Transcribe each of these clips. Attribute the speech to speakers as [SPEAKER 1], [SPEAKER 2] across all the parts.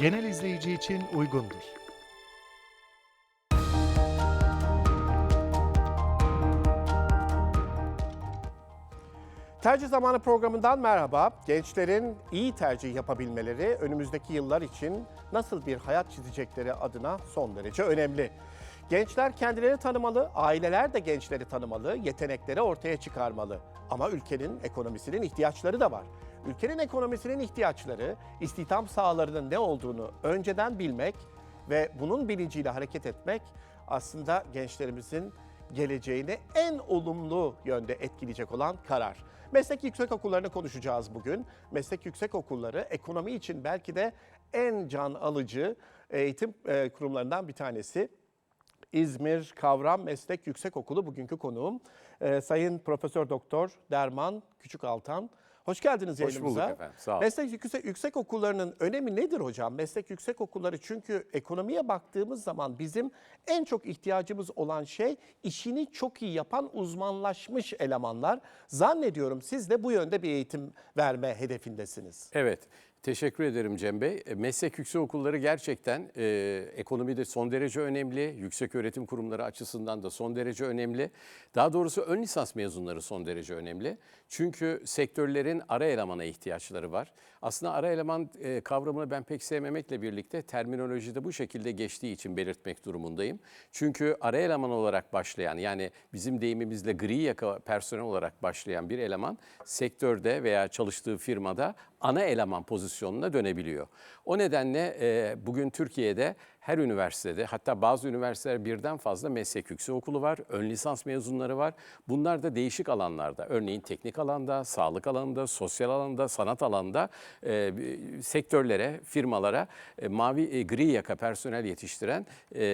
[SPEAKER 1] genel izleyici için uygundur.
[SPEAKER 2] Tercih Zamanı programından merhaba. Gençlerin iyi tercih yapabilmeleri önümüzdeki yıllar için nasıl bir hayat çizecekleri adına son derece önemli. Gençler kendilerini tanımalı, aileler de gençleri tanımalı, yetenekleri ortaya çıkarmalı. Ama ülkenin ekonomisinin ihtiyaçları da var. Ülkenin ekonomisinin ihtiyaçları, istihdam sahalarının ne olduğunu önceden bilmek ve bunun bilinciyle hareket etmek aslında gençlerimizin geleceğini en olumlu yönde etkileyecek olan karar. Meslek yüksek okullarını konuşacağız bugün. Meslek yüksek okulları ekonomi için belki de en can alıcı eğitim e, kurumlarından bir tanesi. İzmir Kavram Meslek Yüksek Okulu bugünkü konuğum. Ee, Sayın Profesör Doktor Derman Küçükaltan. Hoş geldiniz
[SPEAKER 3] Hoş
[SPEAKER 2] yayınımıza.
[SPEAKER 3] bulduk efendim, sağ olun.
[SPEAKER 2] Meslek yüksek, yüksek okullarının önemi nedir hocam? Meslek yüksek okulları çünkü ekonomiye baktığımız zaman bizim en çok ihtiyacımız olan şey işini çok iyi yapan uzmanlaşmış elemanlar. Zannediyorum siz de bu yönde bir eğitim verme hedefindesiniz.
[SPEAKER 3] Evet, teşekkür ederim Cem Bey. E, Meslek yüksek okulları gerçekten e, ekonomide son derece önemli. Yüksek öğretim kurumları açısından da son derece önemli. Daha doğrusu ön lisans mezunları son derece önemli. Çünkü sektörlerin ara elemana ihtiyaçları var. Aslında ara eleman e, kavramını ben pek sevmemekle birlikte terminolojide bu şekilde geçtiği için belirtmek durumundayım. Çünkü ara eleman olarak başlayan yani bizim deyimimizle gri yaka personel olarak başlayan bir eleman sektörde veya çalıştığı firmada ana eleman pozisyonuna dönebiliyor. O nedenle bugün Türkiye'de her üniversitede hatta bazı üniversiteler birden fazla meslek yüksek okulu var, ön lisans mezunları var. Bunlar da değişik alanlarda örneğin teknik alanda, sağlık alanında, sosyal alanda, sanat alanında e, sektörlere, firmalara e, mavi e, gri yaka personel yetiştiren e,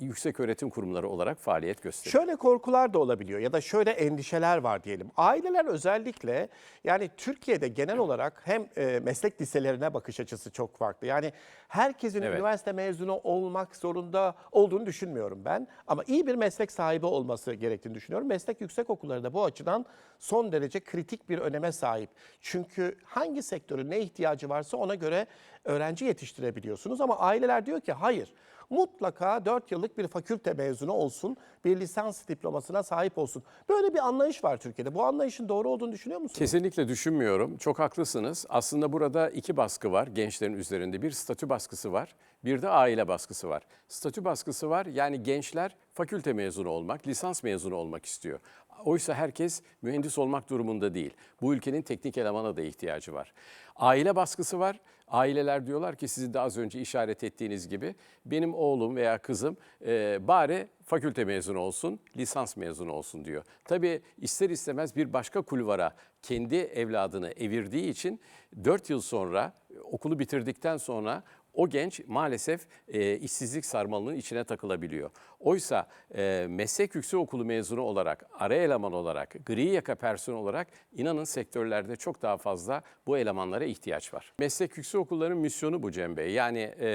[SPEAKER 3] yüksek öğretim kurumları olarak faaliyet gösteriyor.
[SPEAKER 2] Şöyle korkular da olabiliyor ya da şöyle endişeler var diyelim. Aileler özellikle yani Türkiye'de genel olarak hem e, meslek liselerine bakış açısı çok farklı. Yani herkesin
[SPEAKER 3] Evet.
[SPEAKER 2] üniversite mezunu olmak zorunda olduğunu düşünmüyorum ben. Ama iyi bir meslek sahibi olması gerektiğini düşünüyorum. Meslek yüksek okulları da bu açıdan son derece kritik bir öneme sahip. Çünkü hangi sektörün ne ihtiyacı varsa ona göre öğrenci yetiştirebiliyorsunuz. Ama aileler diyor ki hayır mutlaka 4 yıllık bir fakülte mezunu olsun, bir lisans diplomasına sahip olsun. Böyle bir anlayış var Türkiye'de. Bu anlayışın doğru olduğunu düşünüyor musunuz?
[SPEAKER 3] Kesinlikle düşünmüyorum. Çok haklısınız. Aslında burada iki baskı var gençlerin üzerinde. Bir statü baskısı var, bir de aile baskısı var. Statü baskısı var yani gençler fakülte mezunu olmak, lisans mezunu olmak istiyor. Oysa herkes mühendis olmak durumunda değil. Bu ülkenin teknik elemana da ihtiyacı var. Aile baskısı var. Aileler diyorlar ki sizin de az önce işaret ettiğiniz gibi benim oğlum veya kızım e, bari fakülte mezunu olsun, lisans mezunu olsun diyor. Tabii ister istemez bir başka kulvara kendi evladını evirdiği için 4 yıl sonra okulu bitirdikten sonra o genç maalesef e, işsizlik sarmalının içine takılabiliyor. Oysa e, meslek yüksek okulu mezunu olarak, ara eleman olarak, gri yaka personel olarak inanın sektörlerde çok daha fazla bu elemanlara ihtiyaç var. Meslek yüksek okullarının misyonu bu Cem Bey. Yani e,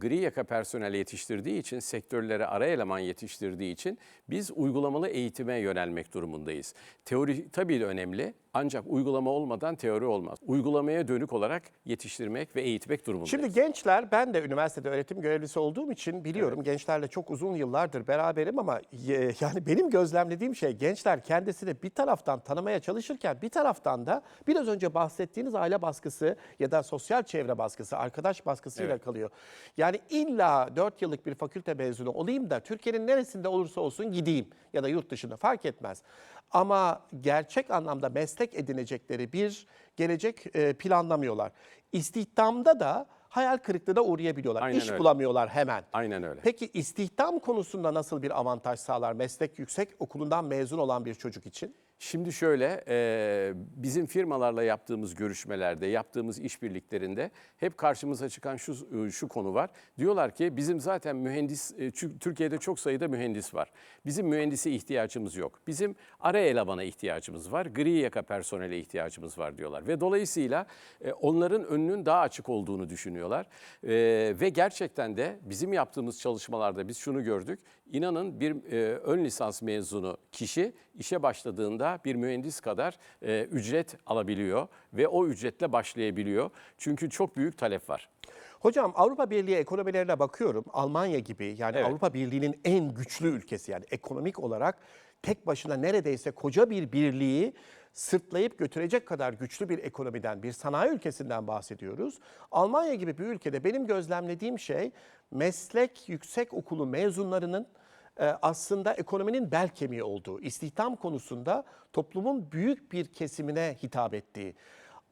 [SPEAKER 3] gri yaka personel yetiştirdiği için, sektörlere ara eleman yetiştirdiği için biz uygulamalı eğitime yönelmek durumundayız. Teori tabii de önemli ancak uygulama olmadan teori olmaz. Uygulamaya dönük olarak yetiştirmek ve eğitmek durumundayız.
[SPEAKER 2] Şimdi gençler, ben de üniversitede öğretim görevlisi olduğum için biliyorum gençlerle çok uzun yıllardır beraberim ama yani benim gözlemlediğim şey gençler kendisini bir taraftan tanımaya çalışırken bir taraftan da biraz önce bahsettiğiniz aile baskısı ya da sosyal çevre baskısı, arkadaş baskısıyla
[SPEAKER 3] Evet.
[SPEAKER 2] kalıyor. Yani illa 4 yıllık bir fakülte mezunu olayım da Türkiye'nin neresinde olursa olsun gideyim ya da yurt dışında fark etmez. Ama gerçek anlamda meslek edinecekleri bir gelecek e, planlamıyorlar. İstihdamda da hayal kırıklığına uğrayabiliyorlar.
[SPEAKER 3] Aynen
[SPEAKER 2] İş
[SPEAKER 3] öyle.
[SPEAKER 2] bulamıyorlar hemen.
[SPEAKER 3] Aynen öyle.
[SPEAKER 2] Peki istihdam konusunda nasıl bir avantaj sağlar meslek yüksek okulundan mezun olan bir çocuk için?
[SPEAKER 3] Şimdi şöyle, e, bizim firmalarla yaptığımız görüşmelerde, yaptığımız işbirliklerinde hep karşımıza çıkan şu şu konu var. Diyorlar ki bizim zaten mühendis, e, Türkiye'de çok sayıda mühendis var. Bizim mühendise ihtiyacımız yok. Bizim ara elemana ihtiyacımız var, gri yaka personele ihtiyacımız var diyorlar. Ve dolayısıyla e, onların önünün daha açık olduğunu düşünüyorlar. E, ve gerçekten de bizim yaptığımız çalışmalarda biz şunu gördük. İnanın bir e, ön lisans mezunu kişi işe başladığında anda bir mühendis kadar e, ücret alabiliyor ve o ücretle başlayabiliyor. Çünkü çok büyük talep var.
[SPEAKER 2] Hocam Avrupa Birliği ekonomilerine bakıyorum. Almanya gibi yani
[SPEAKER 3] Evet.
[SPEAKER 2] Avrupa Birliği'nin en güçlü ülkesi yani ekonomik olarak tek başına neredeyse koca bir birliği sırtlayıp götürecek kadar güçlü bir ekonomiden, bir sanayi ülkesinden bahsediyoruz. Almanya gibi bir ülkede benim gözlemlediğim şey meslek yüksek okulu mezunlarının aslında ekonominin bel kemiği olduğu, istihdam konusunda toplumun büyük bir kesimine hitap ettiği.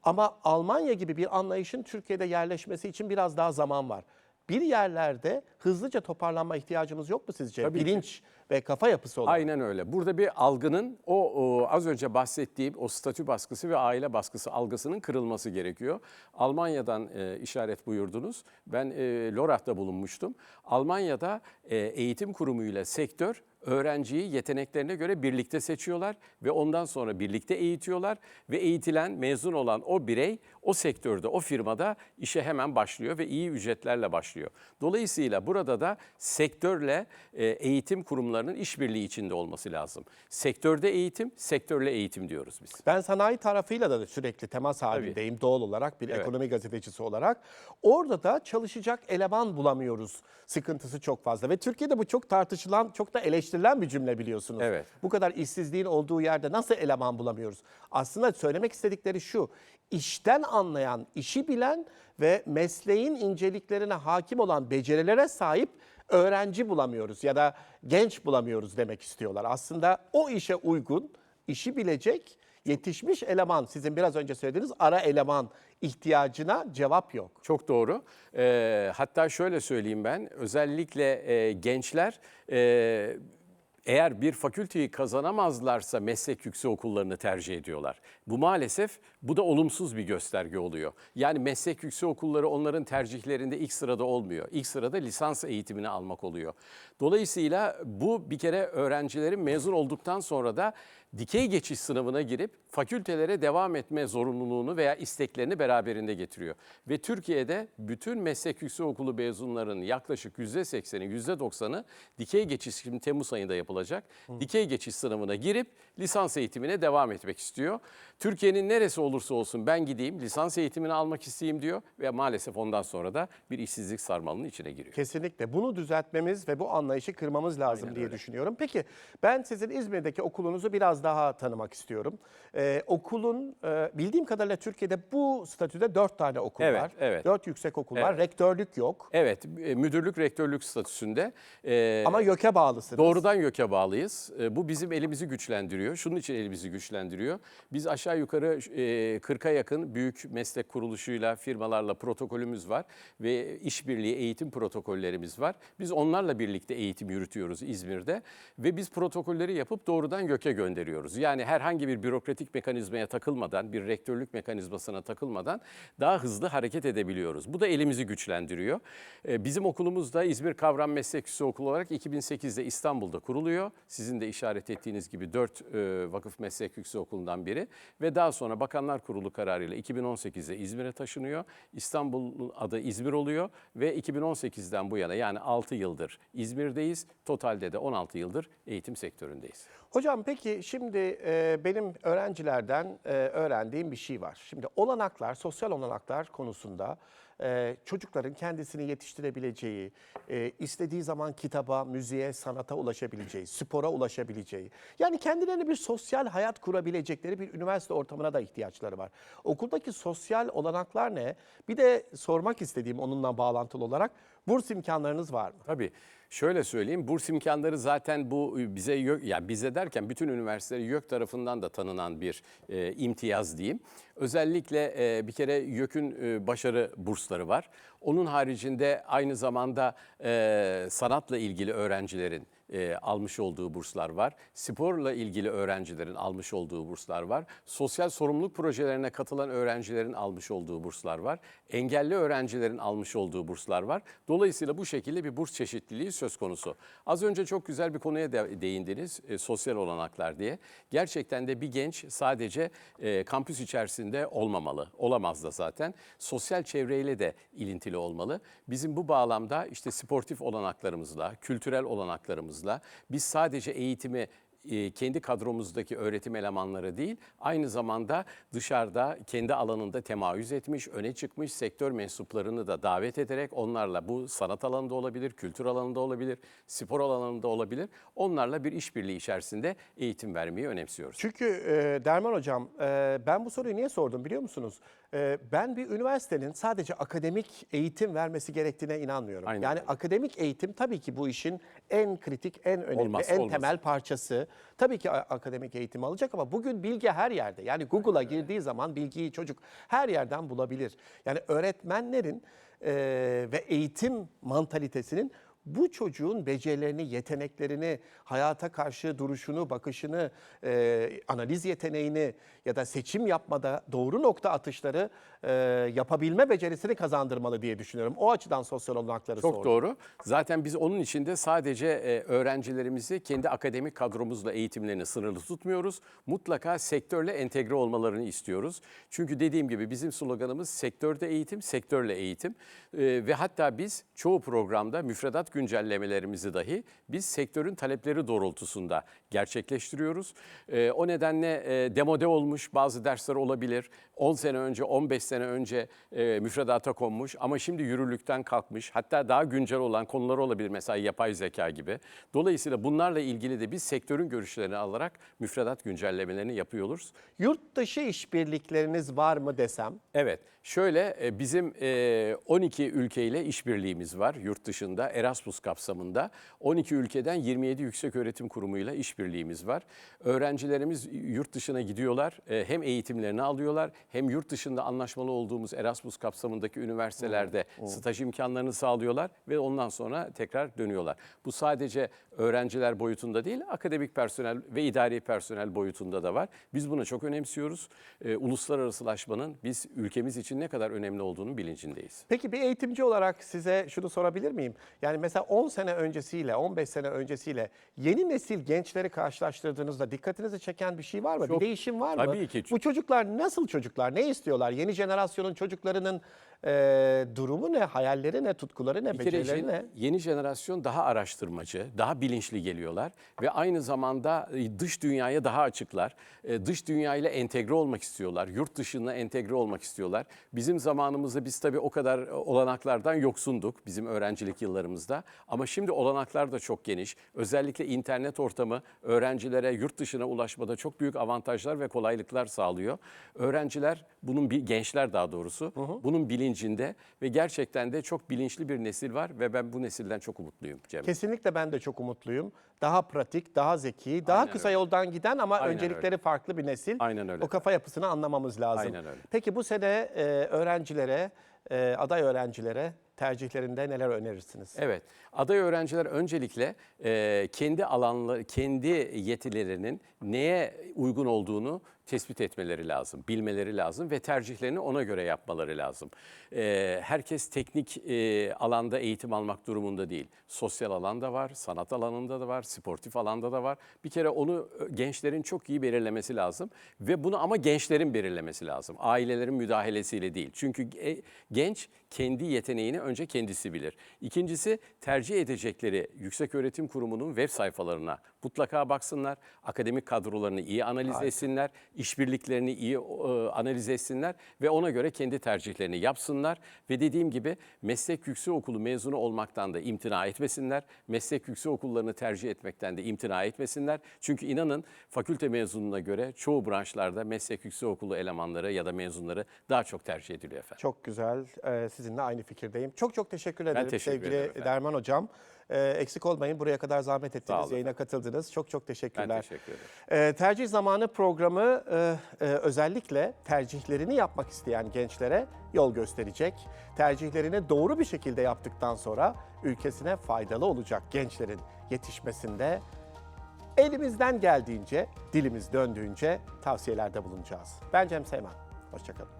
[SPEAKER 2] Ama Almanya gibi bir anlayışın Türkiye'de yerleşmesi için biraz daha zaman var. Bir yerlerde hızlıca toparlanma ihtiyacımız yok mu sizce?
[SPEAKER 3] Tabii ki.
[SPEAKER 2] Ve kafa yapısı olarak.
[SPEAKER 3] Aynen öyle. Burada bir algının o, o az önce bahsettiğim o statü baskısı ve aile baskısı algısının kırılması gerekiyor. Almanya'dan e, işaret buyurdunuz. Ben e, Lorach'ta bulunmuştum. Almanya'da e, eğitim kurumuyla sektör öğrenciyi yeteneklerine göre birlikte seçiyorlar ve ondan sonra birlikte eğitiyorlar ve eğitilen, mezun olan o birey o sektörde, o firmada işe hemen başlıyor ve iyi ücretlerle başlıyor. Dolayısıyla burada da sektörle e, eğitim kurumlarının işbirliği içinde olması lazım. Sektörde eğitim, sektörle eğitim diyoruz biz.
[SPEAKER 2] Ben sanayi tarafıyla da sürekli temas halindeyim doğal olarak bir ekonomi gazetecisi olarak. Orada da çalışacak eleman bulamıyoruz sıkıntısı çok fazla ve Türkiye'de bu çok tartışılan, çok da eleştirilen bir cümle biliyorsunuz.
[SPEAKER 3] Evet.
[SPEAKER 2] Bu kadar işsizliğin olduğu yerde nasıl eleman bulamıyoruz? Aslında söylemek istedikleri şu, işten anlayan, işi bilen ve mesleğin inceliklerine hakim olan becerilere sahip öğrenci bulamıyoruz ya da genç bulamıyoruz demek istiyorlar. Aslında o işe uygun, işi bilecek, yetişmiş eleman, sizin biraz önce söylediğiniz ara eleman ihtiyacına cevap yok.
[SPEAKER 3] Çok doğru. Ee, hatta şöyle söyleyeyim ben, özellikle e, gençler e, eğer bir fakülteyi kazanamazlarsa meslek yüksek okullarını tercih ediyorlar. Bu maalesef bu da olumsuz bir gösterge oluyor. Yani meslek yüksek okulları onların tercihlerinde ilk sırada olmuyor. İlk sırada lisans eğitimini almak oluyor. Dolayısıyla bu bir kere öğrencilerin mezun olduktan sonra da dikey geçiş sınavına girip fakültelere devam etme zorunluluğunu veya isteklerini beraberinde getiriyor. Ve Türkiye'de bütün meslek yüksekokulu mezunlarının yaklaşık %80'i, %90'ı dikey geçiş şimdi Temmuz ayında yapılacak. Dikey geçiş sınavına girip lisans eğitimine devam etmek istiyor. Türkiye'nin neresi olursa olsun ben gideyim lisans eğitimini almak isteyeyim diyor ve maalesef ondan sonra da bir işsizlik sarmalının içine giriyor.
[SPEAKER 2] Kesinlikle bunu düzeltmemiz ve bu anlayışı kırmamız lazım diye düşünüyorum. Peki ben sizin İzmir'deki okulunuzu biraz daha tanımak istiyorum. Ee, okulun e, bildiğim kadarıyla Türkiye'de bu statüde dört tane okul
[SPEAKER 3] Evet,
[SPEAKER 2] var.
[SPEAKER 3] evet.
[SPEAKER 2] Dört yüksek okul var.
[SPEAKER 3] Evet.
[SPEAKER 2] Rektörlük yok
[SPEAKER 3] Evet, e, müdürlük, rektörlük statüsünde. e,
[SPEAKER 2] ama YÖK'e bağlısınız.
[SPEAKER 3] Doğrudan YÖK'e bağlıyız. E, Bu bizim elimizi güçlendiriyor. Şunun için elimizi güçlendiriyor. Biz aşağı yukarı e, 40'a yakın büyük meslek kuruluşuyla, firmalarla protokolümüz var ve işbirliği eğitim protokollerimiz var. Biz onlarla birlikte eğitim yürütüyoruz İzmir'de ve biz protokolleri yapıp doğrudan YÖK'e gönderiyoruz. Yani herhangi bir bürokratik mekanizmaya takılmadan, bir rektörlük mekanizmasına takılmadan daha hızlı hareket edebiliyoruz. Bu da elimizi güçlendiriyor. E, Bizim okulumuz da İzmir Kavram Meslek Yüksekokulu olarak 2008'de İstanbul'da kuruluyor. Sizin de işaret ettiğiniz gibi 4 vakıf meslek yüksekokulu'ndan biri ve daha sonra Bakanlar Kurulu kararıyla 2018'de İzmir'e taşınıyor. İstanbul'un adı İzmir oluyor ve 2018'den bu yana yani 6 yıldır İzmir'deyiz. Totalde de 16 yıldır eğitim sektöründeyiz.
[SPEAKER 2] Hocam peki şimdi e, benim öğrencilerden e, öğrendiğim bir şey var. Şimdi olanaklar, sosyal olanaklar konusunda e, çocukların kendisini yetiştirebileceği, e, istediği zaman kitaba, müziğe, sanata ulaşabileceği, spora ulaşabileceği, yani kendilerine bir sosyal hayat kurabilecekleri bir üniversite ortamına da ihtiyaçları var. Okuldaki sosyal olanaklar ne? Bir de sormak istediğim onunla bağlantılı olarak burs imkanlarınız var mı?
[SPEAKER 3] Tabii. Şöyle söyleyeyim, burs imkanları zaten bu bize YÖK, ya bize derken bütün üniversiteleri YÖK tarafından da tanınan bir e, imtiyaz diyeyim. Özellikle e, bir kere YÖK'ün e, başarı bursları var. Onun haricinde aynı zamanda e, sanatla ilgili öğrencilerin e, almış olduğu burslar var. Sporla ilgili öğrencilerin almış olduğu burslar var. Sosyal sorumluluk projelerine katılan öğrencilerin almış olduğu burslar var. Engelli öğrencilerin almış olduğu burslar var. Dolayısıyla bu şekilde bir burs çeşitliliği söz konusu. Az önce çok güzel bir konuya de- değindiniz, e, sosyal olanaklar diye. Gerçekten de bir genç sadece e, kampüs içerisinde olmamalı, olamaz da zaten. Sosyal çevreyle de ilintili olmalı. Bizim bu bağlamda işte sportif olanaklarımızla, kültürel olanaklarımızla biz sadece eğitimi e, kendi kadromuzdaki öğretim elemanları değil, aynı zamanda dışarıda kendi alanında temayüz etmiş, öne çıkmış sektör mensuplarını da davet ederek onlarla bu sanat alanında olabilir, kültür alanında olabilir, spor alanında olabilir. Onlarla bir işbirliği içerisinde eğitim vermeyi önemsiyoruz.
[SPEAKER 2] Çünkü e, Derman Hocam e, ben bu soruyu niye sordum biliyor musunuz? E, ben bir üniversitenin sadece akademik eğitim vermesi gerektiğine inanmıyorum.
[SPEAKER 3] Aynen
[SPEAKER 2] yani akademik eğitim tabii ki bu işin en kritik, en önemli,
[SPEAKER 3] Olmazsa
[SPEAKER 2] en
[SPEAKER 3] olmazı.
[SPEAKER 2] temel parçası. Tabii ki akademik eğitim alacak ama bugün bilgi her yerde. Yani Google'a girdiği zaman bilgiyi çocuk her yerden bulabilir. Yani öğretmenlerin e, ve eğitim mantalitesinin bu çocuğun becerilerini, yeteneklerini, hayata karşı duruşunu, bakışını, e, analiz yeteneğini ya da seçim yapmada doğru nokta atışları e, yapabilme becerisini kazandırmalı diye düşünüyorum. O açıdan sosyal olanakları
[SPEAKER 3] Çok
[SPEAKER 2] sordum.
[SPEAKER 3] doğru. Zaten biz onun için de sadece e, öğrencilerimizi kendi akademik kadromuzla eğitimlerini sınırlı tutmuyoruz. Mutlaka sektörle entegre olmalarını istiyoruz. Çünkü dediğim gibi bizim sloganımız sektörde eğitim, sektörle eğitim. E, ve hatta biz çoğu programda müfredat güncellemelerimizi dahi biz sektörün talepleri doğrultusunda gerçekleştiriyoruz. E, o nedenle e, demode olmuş bazı dersler olabilir. 10 sene önce, 15 sene önce e, müfredata konmuş ama şimdi yürürlükten kalkmış. Hatta daha güncel olan konular olabilir mesela yapay zeka gibi. Dolayısıyla bunlarla ilgili de biz sektörün görüşlerini alarak müfredat güncellemelerini yapıyoruz.
[SPEAKER 2] Yurt dışı işbirlikleriniz var mı desem?
[SPEAKER 3] Evet, şöyle e, bizim e, 12 ülkeyle işbirliğimiz var yurt dışında Erasmus kapsamında. 12 ülkeden 27 yüksek öğretim kurumuyla işbirliğimiz var. Öğrencilerimiz yurt dışına gidiyorlar, e, hem eğitimlerini alıyorlar hem yurt dışında anlaşmalı olduğumuz Erasmus kapsamındaki üniversitelerde staj imkanlarını sağlıyorlar ve ondan sonra tekrar dönüyorlar. Bu sadece öğrenciler boyutunda değil, akademik personel ve idari personel boyutunda da var. Biz bunu çok önemsiyoruz. E, uluslararasılaşmanın biz ülkemiz için ne kadar önemli olduğunu bilincindeyiz.
[SPEAKER 2] Peki bir eğitimci olarak size şunu sorabilir miyim? Yani mesela 10 sene öncesiyle, 15 sene öncesiyle yeni nesil gençleri karşılaştırdığınızda dikkatinizi çeken bir şey var mı?
[SPEAKER 3] Çok-
[SPEAKER 2] bir değişim var mı?
[SPEAKER 3] Tabii ki.
[SPEAKER 2] Bu çocuklar nasıl çocuklar? Ne istiyorlar? Yeni jenerasyonun çocuklarının e, durumu ne? Hayalleri ne? Tutkuları ne?
[SPEAKER 3] Bir kere
[SPEAKER 2] Becerileri ne?
[SPEAKER 3] yeni jenerasyon daha araştırmacı, daha bilinçli geliyorlar ve aynı zamanda e, dış dünyaya daha açıklar. E, Dış dünyayla entegre olmak istiyorlar, yurt dışına entegre olmak istiyorlar. Bizim zamanımızda biz tabii o kadar e, olanaklardan yoksunduk bizim öğrencilik yıllarımızda. Ama şimdi olanaklar da çok geniş. Özellikle internet ortamı öğrencilere yurt dışına ulaşmada çok büyük avantajlar ve kolaylıklar sağlıyor. Öğrenciler bunun bir gençler daha doğrusu bunun bilincinde ve gerçekten de çok bilinçli bir nesil var ve ben bu nesilden çok umutluyum Cem.
[SPEAKER 2] Kesinlikle ben de çok umutluyum. Daha pratik, daha zeki, daha
[SPEAKER 3] Aynen
[SPEAKER 2] kısa
[SPEAKER 3] öyle.
[SPEAKER 2] yoldan giden ama
[SPEAKER 3] Aynen
[SPEAKER 2] öncelikleri farklı bir nesil.
[SPEAKER 3] Aynen öyle.
[SPEAKER 2] O kafa yapısını anlamamız lazım.
[SPEAKER 3] Aynen öyle.
[SPEAKER 2] Peki bu sene e, öğrencilere, e, aday öğrencilere tercihlerinde neler önerirsiniz?
[SPEAKER 3] Evet, aday öğrenciler öncelikle e, kendi alanları, kendi yetilerinin neye uygun olduğunu tespit etmeleri lazım, bilmeleri lazım ve tercihlerini ona göre yapmaları lazım. E, herkes teknik e, alanda eğitim almak durumunda değil. Sosyal alanda var, sanat alanında da var, sportif alanda da var. Bir kere onu e, gençlerin çok iyi belirlemesi lazım ve bunu ama gençlerin belirlemesi lazım. Ailelerin müdahalesiyle değil. Çünkü e, genç kendi yeteneğini önce kendisi bilir. İkincisi tercih edecekleri Yükseköğretim Kurumu'nun web sayfalarına mutlaka baksınlar. Akademik kadrolarını iyi analiz etsinler. İşbirliklerini iyi e, analiz etsinler ve ona göre kendi tercihlerini yapsınlar. Ve dediğim gibi meslek yüksekokulu mezunu olmaktan da imtina etmesinler. Meslek yüksekokullarını tercih etmekten de imtina etmesinler. Çünkü inanın fakülte mezununa göre çoğu branşlarda meslek yüksekokulu elemanları ya da mezunları daha çok tercih ediliyor efendim.
[SPEAKER 2] Çok güzel. Ee, sizinle aynı fikirdeyim. Çok çok teşekkür ederim
[SPEAKER 3] teşekkür
[SPEAKER 2] sevgili
[SPEAKER 3] ederim efendim.
[SPEAKER 2] Derman Hocam. Ee, eksik olmayın. Buraya kadar zahmet ettiniz. Yayına katıldınız. Çok çok
[SPEAKER 3] Ben
[SPEAKER 2] teşekkürler.
[SPEAKER 3] teşekkür ederim.
[SPEAKER 2] Ee, tercih zamanı programı e, e, özellikle tercihlerini yapmak isteyen gençlere yol gösterecek. Tercihlerini doğru bir şekilde yaptıktan sonra ülkesine faydalı olacak gençlerin yetişmesinde elimizden geldiğince, dilimiz döndüğünce tavsiyelerde bulunacağız. Ben Cem Seyman. Hoşçakalın.